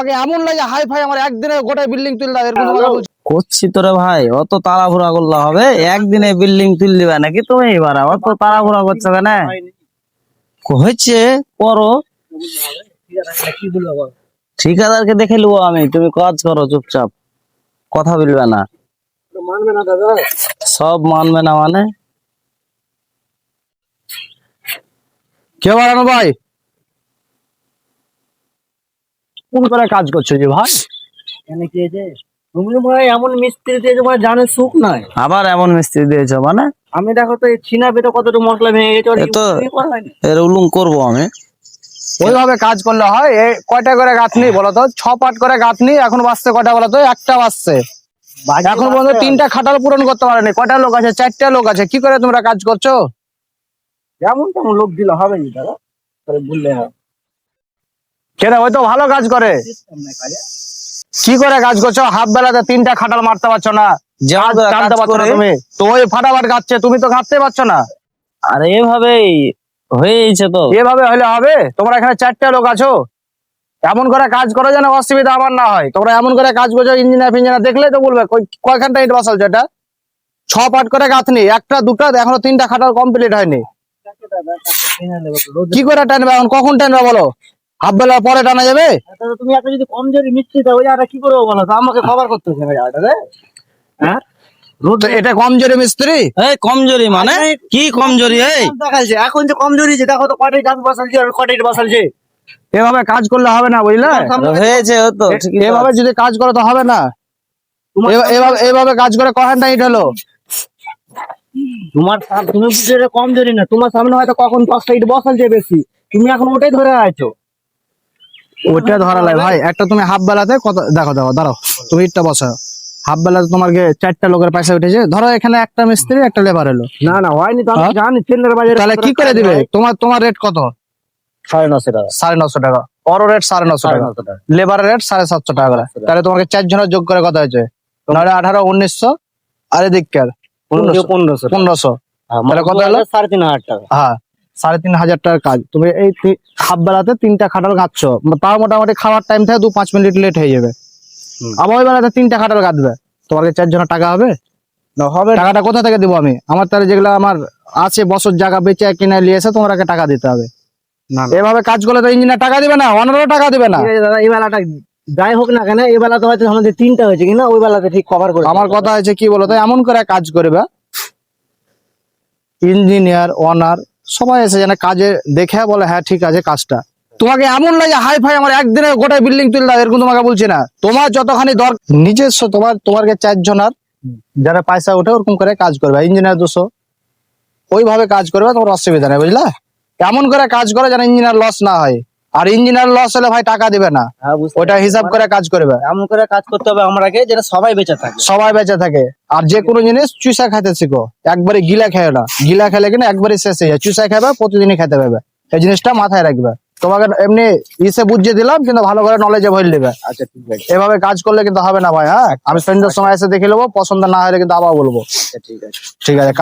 আগে এমন লাগে, হাই ফাই আমার একদিনে গোটা বিল্ডিং তুলে দাও, এরকম করছি তোরে ভাই, অত তাড়াহুড়া করলে হবে? একদিনে বিল্ডিং নাকি তুমি এবার? অত তাড়াহুড়া করছ কেন? হয়েছে, করো। ঠিকাদারকে দেখে নেব আমি, তুমি কাজ করো চুপচাপ। কথা বলবে না। মানবে না দাদা সব মানবে না মানে? কে বাড়ানো ভাই? কোন করে কাজ করছ যে ভাই? তুমি মনে এমন মিস্ত্রি দিয়েছ মানে জানে সুখ নাই। আবার এমন মিস্ত্রি দিয়েছ মানে? আমি দেখো তো এই ছিনা পেতে কতটুকু মশলা ভেঙে গেছে তো-। এর উলুং করব আমি। ওইভাবে কাজ করলে হয় এ কয়টা করে গাঁথনি বলো তো? ছ পাট করে গাঁথনি এখন বাঁচছে কয়টা বলো তো? একটা বাঁচছে। এখন পর্যন্ত তিনটা খাটাল পূরণ করতে পারেনি কয়টা লোক আছে? চারটা লোক আছে কি করে তোমরা কাজ করছ? যেমন তেমন লোক দিলে হবে না দাদা বললে হবে। কেন ওই তো ভালো কাজ করে। কি করে কাজ করছ? হাফ বেলাতে তিনটা খাটাল মারতে পারছ না। টানতে পারছ না তুমি। তো ওই ফাটাফাট গাচ্ছে তুমি তো গাঁথতে পারছ না। আর এভাবেই হয়েছে তো। এভাবে হলে হবে? তোমরা এখানে চারটা লোক আছো। এমন করে কাজ করো যেন অসুবিধা আমার না হয়। তোমরা এমন করে কাজ করছ ইঞ্জিনিয়ার ফিঞ্জিনিয়ার দেখলে তো বলবে কয়খানটা ইট বসালছো এটা? ছ পাট করে গাঁথনি একটা দুটা এখনও তিনটা খাটাল কমপ্লিট হয়নি। কি করে টানবে এখন? কখন টানবে বলো? হাফ বেলার পরে টানা যাবে? তুমি একটা যদি কমজোরি মিস্ত্রি দাও ওই কি করব বলো? তো আমাকে কভার করতে হবে হ্যাঁ? এটা কমজোরি মিস্ত্রি? এই কমজোরি মানে? কি কমজোরি এই? দেখাচ্ছে এখন যে কমজোরি যে দেখো তো কটাই গাছ বসালছে আর কটাই বসালছে এভাবে কাজ করলে হবে না বুঝলে? হয়েছে তো এভাবে যদি কাজ করো তো হবে না। এভাবে এভাবে কাজ করে না ইট হলো? তোমার তুমি বুঝছ কমজোরি না তোমার সামনে হয়তো কখন দশটা ইট বসালছে বেশি। তুমি এখন ওটাই ধরে আছো। ওটা ধরা লাগে। ভাই একটা তুমি হাফ বেলাতে কত দেখো দেখো দাঁড়াও তুমি ইটটা বসাও। হাফ বেলাতে তোমার চারটা লোকের পয়সা উঠেছে। ধরো এখানে একটা মিস্ত্রি একটা লেবার এলো। না না হয়নি তো আমি হ্যাঁ? জানি টেন্ডার বাজারে তাহলে কি করে দিবে? তোমার তোমার রেট কত? সাড়ে নশো টাকা। সাড়ে নশো টাকা। ওর রেট সাড়ে নশো টাকা। লেবারের রেট সাড়ে সাতশো টাকা তাহলে তোমাকে চার জনের যোগ করে কত হয়েছে? নাহলে আঠারো উনিশশো আর এদিককার পনেরোশো। পনেরোশো। হ্যাঁ, তাহলে কত হলো? সাড়ে তিন হাজার টাকা। হ্যাঁ। সাড়ে তিন হাজার টাকার কাজ। তুমি এই হাফ বেলাতে তিনটা খাটাল গাচ্ছ তাও মোটামুটি খাওয়ার টাইম থেকে দু পাঁচ মিনিট লেট হয়ে যাবে। আবার ওই বেলাতে তিনটা খাটাল গাঁথবে তোমার কাছে চার টাকা হবে? না, হবে টাকাটা কোথা থেকে দেবো আমি? আমার তাহলে যেগুলো আমার আছে বছর জায়গা বেচে কিনে নিয়ে এসে তোমাকে টাকা দিতে হবে। না, না। এভাবে কাজ করলে তো ইঞ্জিনিয়ার টাকা দিবে না অনারও টাকা দিবে না। ঠিক দাদা এই বেলাটা যাই হোক না কেন এই বেলাতে হয়তো আমাদের তিনটা হয়েছে কিনা ওই বেলাতে ঠিক কভার করে আমার কথা হয়েছে কি বলতো এমন করে কাজ করবে ইঞ্জিনিয়ার ওনার সবাই এসে যেন কাজে দেখে বলে হ্যাঁ ঠিক আছে, কাজটা। তোমাকে এমন লাগে হাই ফাই আমার একদিনে গোটা বিল্ডিং তুলে দাও এরকম তোমাকে বলছি না। তোমার যতখানি দর, নিজস্ব তোমার তোমার চারজনার যারা পয়সা ওঠে ওরকম করে কাজ করবে ইঞ্জিনিয়ার দোষ ওইভাবে কাজ করবে, তোমার অসুবিধা নেই, বুঝলা? এমন করে কাজ করে যেন ইঞ্জিনিয়ার লস না হয়। আর ইঞ্জিনিয়ার লস হলে ভাই টাকা দিবে না। হ্যাঁ, ওটা হিসাব করে কাজ করবে। এমন করে কাজ করতে হবে আমরাকে যেটা সবাই বেঁচে থাকে। সবাই বেঁচে থাকে। আর যে কোনো জিনিস চুষা খাইতে শিখো। একবারে গিলা খেয়ে না। গিলা খেলে কিনা একবারে শেষ হয়ে যায়। চুষা খাবে প্রতিদিনই খেতে পাবে এই জিনিসটা মাথায় রাখবে। তোমাকে এমনি ইসে বুঝিয়ে দিলাম কিন্তু ভালো করে নলেজে ভরে নেবে। আচ্ছা ঠিক আছে। এভাবে কাজ করলে কিন্তু হবে না ভাই হ্যাঁ? আমি সন্ধ্যার সময় এসে দেখে নেব পছন্দ না হলে কিন্তু আবার বলব। আচ্ছা, ঠিক আছে। ঠিক আছে